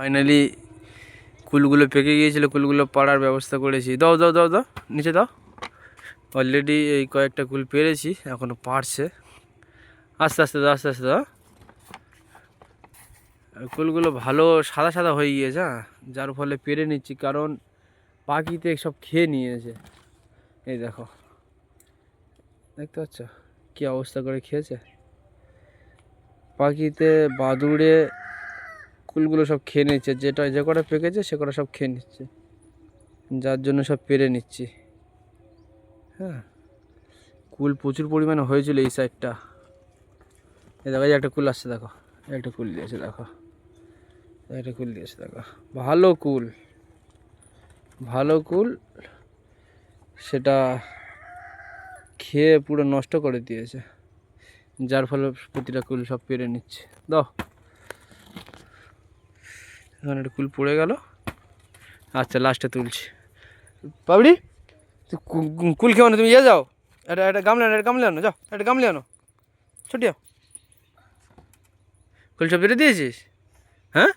Finally কুলগুলো পেকে গিয়েছিল, কুলগুলো পাড়ার ব্যবস্থা করেছি। দাও দাও দাও দাও, নিচে দাও। অলরেডি এই কয়েকটা কুল পেরেছি এখনও পারছে আস্তে আস্তে দাও, আস্তে আস্তে দাও। কুলগুলো ভালো সাদা সাদা হয়ে গিয়েছে হ্যাঁ? যার ফলে পেরে নিচ্ছি, কারণ পাখিতে সব খেয়ে নিয়েছে। এই দেখো। দেখতে পাচ্ছ? কী অবস্থা করে খেয়েছে? পাখিতে বাদুড়ে কুলগুলো সব খেয়ে নিচ্ছে, যেটা যে কটা পেকেছে সে কটা সব খেয়ে নিচ্ছে। যার জন্য সব পেরে নিচ্ছি। হ্যাঁ কুল প্রচুর পরিমাণে হয়েছিল এই সাইডটা দেখো, এই একটা কুল আসছে, দেখো। একটা কুল দিয়েছে, দেখো। একটা কুল দিয়েছে, দেখো। ভালো কুল। ভালো কুল সেটা খেয়ে পুরো নষ্ট করে দিয়েছে। যার ফলে প্রতিটা কুল সব পেরে নিচ্ছে। দাও। এখানে একটা কুল পড়ে গেল। আচ্ছা লাস্টে তুলছি। পাবড়ি তুই কুল খেয়ে তুমি ইয়ে যাও। এটা একটা গামলে আনো একটা গামলে আনো, যাও একটা গামলে আনো। ছুটিও কুল সব পেরে দিয়েছিস? হ্যাঁ?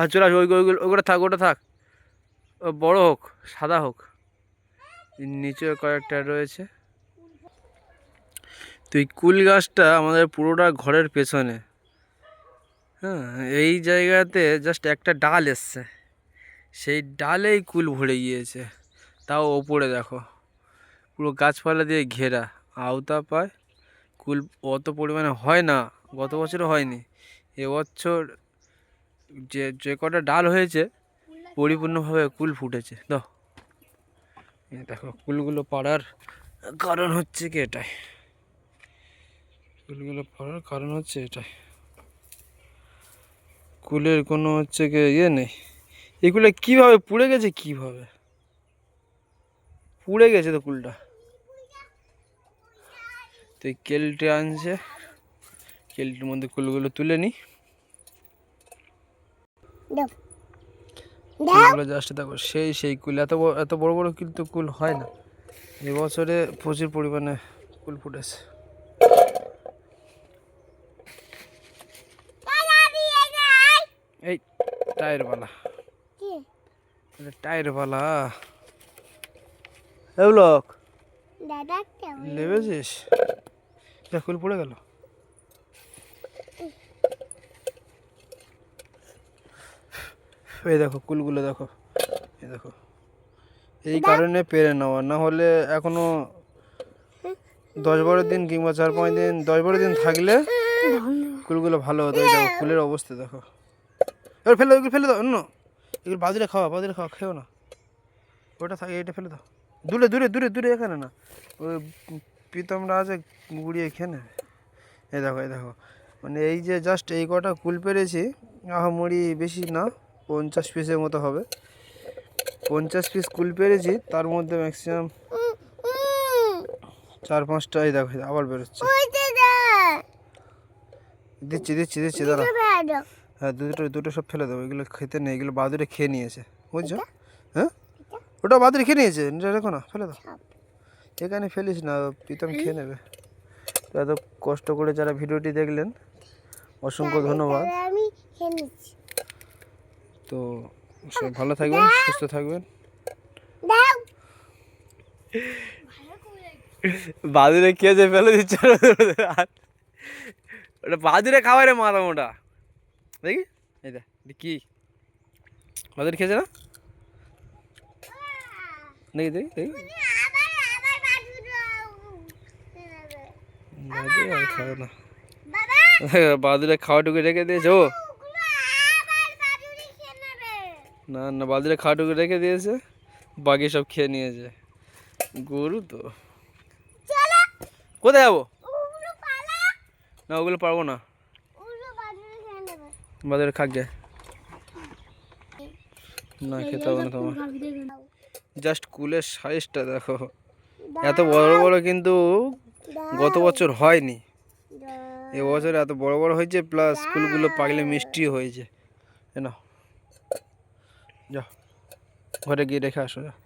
আর চলে ওই ওইগুলো ওগুলো থাক, ওটা থাক। ও, বড় হোক, সাদা হোক। নিচে কয়েকটা রয়েছে। তো এই কুল গাছটা আমাদের পুরোটা ঘরের পেছনে। হ্যাঁ এই জায়গাতে জাস্ট একটা ডাল এসছে। সেই ডালেই কুল ভরে গিয়েছে। তাও ওপরে দেখো, পুরো গাছপালা দিয়ে ঘেরা। আওতা পায়, কুল অত পরিমাণে হয় না, গত বছরও হয়নি। এবছর যে যে কটা ডাল হয়েছে, পরিপূর্ণভাবে কুল ফুটেছে। এই দেখো, কুলগুলো পাড়ার কারণ হচ্ছে কি এটাই। কুলগুলো পড়ার কারণ হচ্ছে এটাই। কুলের কোনো হচ্ছে কি ইয়ে নেই। এগুলো কীভাবে পুড়ে গেছে কীভাবে? পুড়ে গেছে তো কুলটা। তো এই কেলটে আনছে। কেলটির মধ্যে কুলগুলো তুলে কুলগুলো জাস্ট দেখো সেই সেই কুল। এত এত বড় বড় কিন্তু কুল হয় না। এবছরে প্রচুর পরিমাণে কুল ফুটেছে এই টায়ার বালা কি এটা টায়ার বালা কেমন? কুল পড়ে গেল। এই দেখো কুলগুলো দেখো। এই দেখো। এই কারণে পেরে নেওয়া। না হলে এখনও দশ বারো দিন কিংবা চার পাঁচ দিন দশ বারো দিন থাকলে কুলগুলো ভালো হতো। এই দেখো কুলের অবস্থা দেখো। এবার ফেলে দাও এগুলো ফেলে দাও অন্য। এগুলো বাদুরে খাওয়া বাদুরে খাওয়া খেও না। ওটা থাকে এটা ফেলে দাও। দূরে দূরে দূরে দূরে এখানে না। ওই প্রীতমরা আছে গুড়িয়ে খেয়ে নেবে। এই দেখো এই দেখো। মানে এই যে জাস্ট এই কটা কুল পেরেছি মুড়ি বেশি না পঞ্চাশ পিসের মতো হবে। পঞ্চাশ পিস কুল পেরেছি তার মধ্যে ম্যাক্সিমাম চার পাঁচটা এই দেখো, আবার বেরোচ্ছে। দিচ্ছি দিচ্ছি দিচ্ছি দাঁড়া। হ্যাঁ দুটো দুটো সব ফেলে দেবো। এগুলো খেতে নেই এগুলো বাদুরে খেয়ে নিয়েছে। বুঝছ? হ্যাঁ? ওটা বাদুরে খেয়ে নিয়েছে? রেখো না ফেলে দাও। এখানে ফেলিস না প্রীতম খেয়ে নেবে। তো এত কষ্ট করে যারা ভিডিওটি দেখলেন অসংখ্য ধন্যবাদ। তো সব ভালো থাকবেন সুস্থ থাকবেন। বাদুরে খেয়েছে ফেলে দিচ্ছে। ওটা বাদুরে খাবারে মারাম মোটা দেখি? এটা কি বাদুরে খেয়েছে না? দেখি দেখি দেখি। বাদুরে আর খাবে না। বাবা বাদুরে খাওয়া টুকু রেখে দিয়েছে ও। বাজুরি না না বাদুরে খাওয়া টুকু রেখে দিয়েছে বাকি সব খেয়ে নিয়েছে। গরু তো। কোথায় যাব? না ওগুলো পারব না ওগুলো বাজুরি খেয়ে নেবে বাজারে খাক গে না খেতে হবে না তোমার। জাস্ট কুলের সাইজটা দেখো। এত বড় বড় কিন্তু গত বছর হয়নি। এবছর এত বড় বড় হয়েছে প্লাস কুলগুলো পাকলে মিষ্টি হয়েছে। নাও। যাও ঘরে গিয়ে রেখে আসো যাও